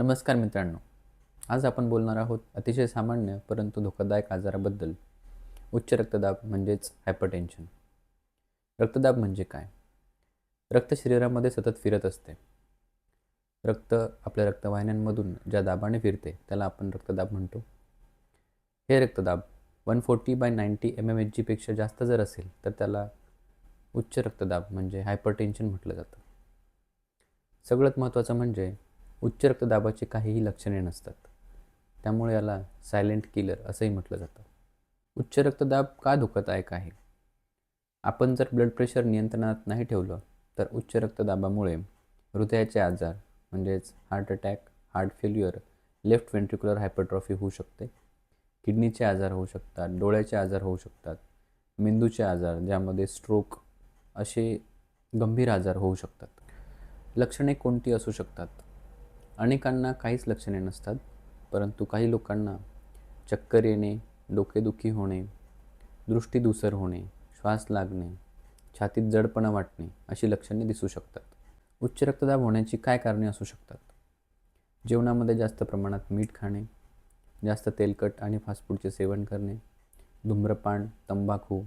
नमस्कार मित्रांनो. आज आपण बोलणार आहोत अतिशय सामान्य परंतु धोकादायक आजाराबद्दल. उच्च रक्तदाब म्हणजेच हायपरटेन्शन रक्तदाब म्हणजे काय? रक्त शरीरामध्ये सतत फिरत असते. रक्त आपल्या रक्तवाहिन्यांमधून ज्या दाबाने फिरते त्याला आपण रक्तदाब म्हणतो. हे रक्तदाब one forty by ninety M M H जीपेक्षा जास्त जर असेल तर त्याला उच्च रक्तदाब म्हणजे हायपरटेन्शन म्हटलं जातं. सगळ्यात महत्त्वाचं म्हणजे उच्च रक्तदाबाचे काहीही लक्षणे नसतात. त्यामुळे याला सायलेंट किलर असंही म्हटलं जातं. उच्च रक्तदाब का धोकादायक आहे? आपण जर ब्लड प्रेशर नियंत्रणात नाही ठेवलं तर उच्च रक्तदाबामुळे हृदयाचे आजार म्हणजेच heart attack heart failure left ventricular hypertrophy होऊ शकते. किडनीचे आजार होऊ शकतात डोळ्याचे आजार होऊ शकतात मेंदूचे आजार ज्यामध्ये स्ट्रोक असे गंभीर आजार होऊ शकतात. लक्षणे कोणती असू शकतात? अनेकांना काहीच लक्षणे नसतात परंतु काही लोकांना चक्कर येणे डोकेदुखी होणे दृष्टीधुसर होणे श्वास लागणे छातीत जडपणा वाटणे अशी लक्षणे दिसू शकतात. उच्च रक्तदाब होण्याची काय कारणे असू शकतात? जेवणामध्ये जास्त प्रमाणात मीठ खाणे जास्त तेलकट आणि फास्टफूडचे सेवन करणे धूम्रपान तंबाखू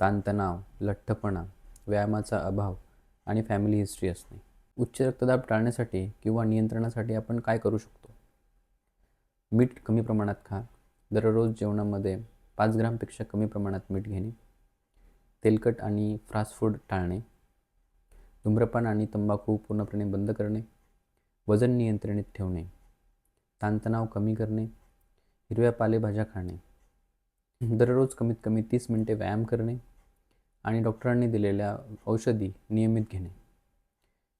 ताणतणाव लठ्ठपणा व्यायामाचा अभाव आणि फॅमिली हिस्ट्री असणे. उच्च रक्तदाब टाळण्यासाठी किंवा नियंत्रणासाठी आपण काय करू शकतो? मीठ कमी प्रमाणात खा. दररोज जेवणामध्ये पाच ग्रामपेक्षा कमी प्रमाणात मीठ घेणे. तेलकट आणि फास्ट फूड टाळणे. धूम्रपान आणि तंबाखू पूर्णपणे बंद करणे. वजन नियंत्रणित ठेवणे. ताणतणाव कमी करणे. हिरव्या पालेभाज्या खाणे. दररोज कमीत कमी तीस मिनटे व्यायाम करणे आणि डॉक्टरांनी दिलेल्या औषधी नियमित घेणे.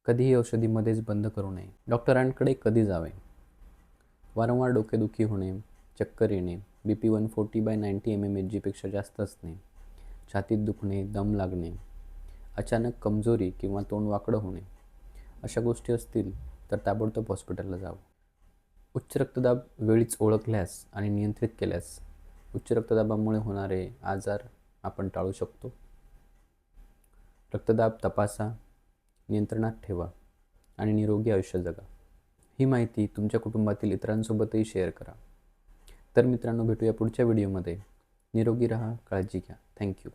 कधीही औषधीमध्येच बंद करू नये. डॉक्टरांकडे कधी जावे? वारंवार डोकेदुखी होणे चक्कर येणे B P one forty by ninety M M H जीपेक्षा जास्त असणे छातीत दुखणे दम लागणे अचानक कमजोरी किंवा तोंड वाकडं होणे अशा गोष्टी असतील तर ताबडतोब हॉस्पिटलला जावं. उच्च रक्तदाब वेळीच ओळखल्यास आणि नियंत्रित केल्यास उच्च रक्तदाबामुळे होणारे आजार आपण टाळू शकतो. रक्तदाब तपासा नियंत्रणात ठेवा आणि निरोगी आयुष्य जगा. ही माहिती तुमच्या कुटुंबातील इतरांसोबतही शेअर करा. तर मित्रांनो भेटूया पुढच्या व्हिडिओमध्ये निरोगी राहा काळजी घ्या. थँक्यू